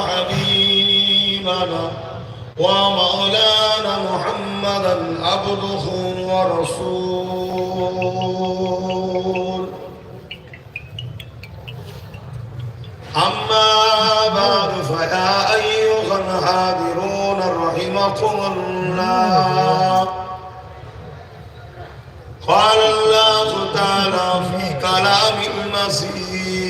وحبيبنا ومولانا محمدا عبده ورسول أما بعد فيا أيها الحاضرون رحمكم الله قال الله تعالى في كلام المسيح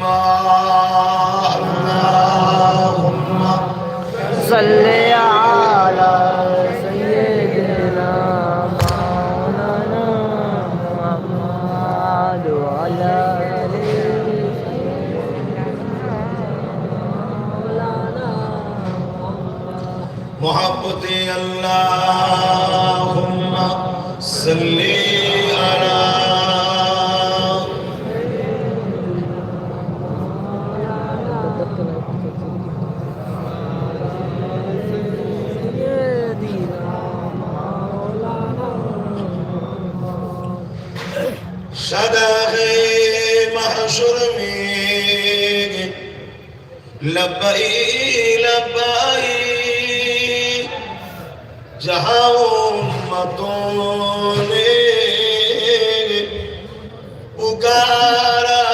اللهم صل على سيدنا مولانا محمد وعلى محبتي اللهم صلِّ شرميك لبئي لبئي جهاء مطوني پکارا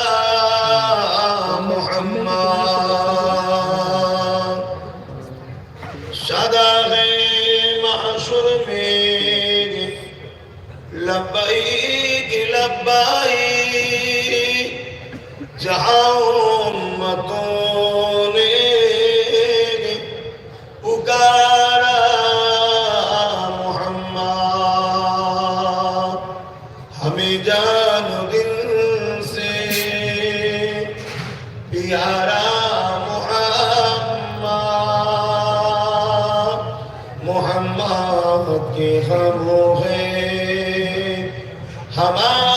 محمد صدا غی معشر میں لبئیک لبئیک جہاں امتوں نے پکارا محمد ہمیں جان دن سے پیارا محمد محمد کے ہم ہیں ہمارے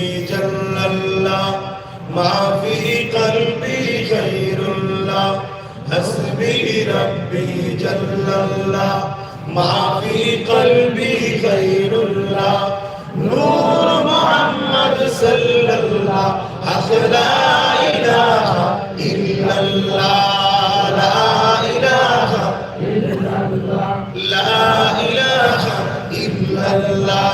جل الله ما في قلبي خير الله حسبي ربي جل الله ما في قلبي خير الله نور محمد صلى الله حق لا إله إلا الله لا إله إلا الله لا إله إلا الله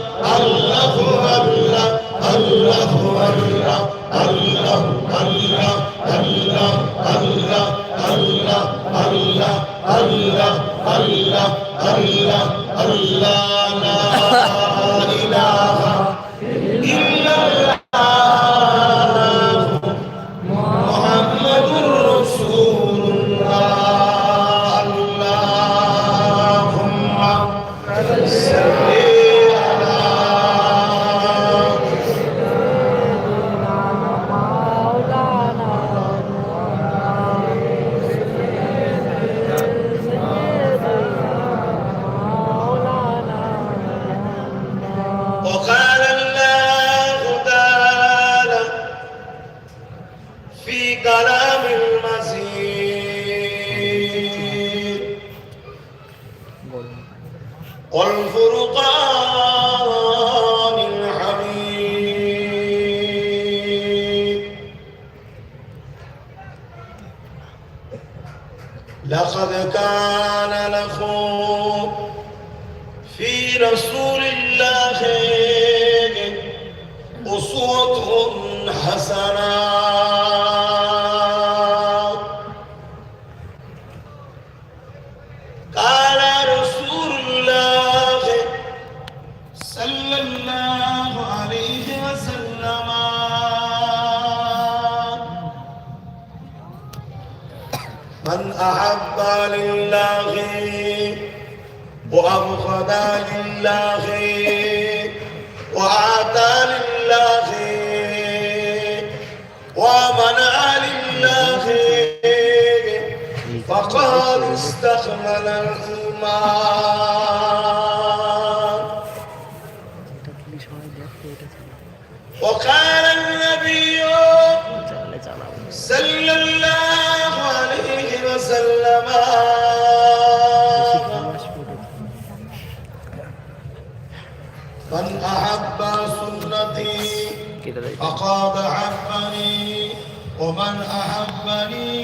كلام المزيد والفرقان الحميد لقد كان لكم في رسول الله أسوة حسنة من أحب لله وأبغض لله وأعطى لله ومنع لله فقد استكمل الإيمان وقال أحبني أقاب عفني ومن أحبني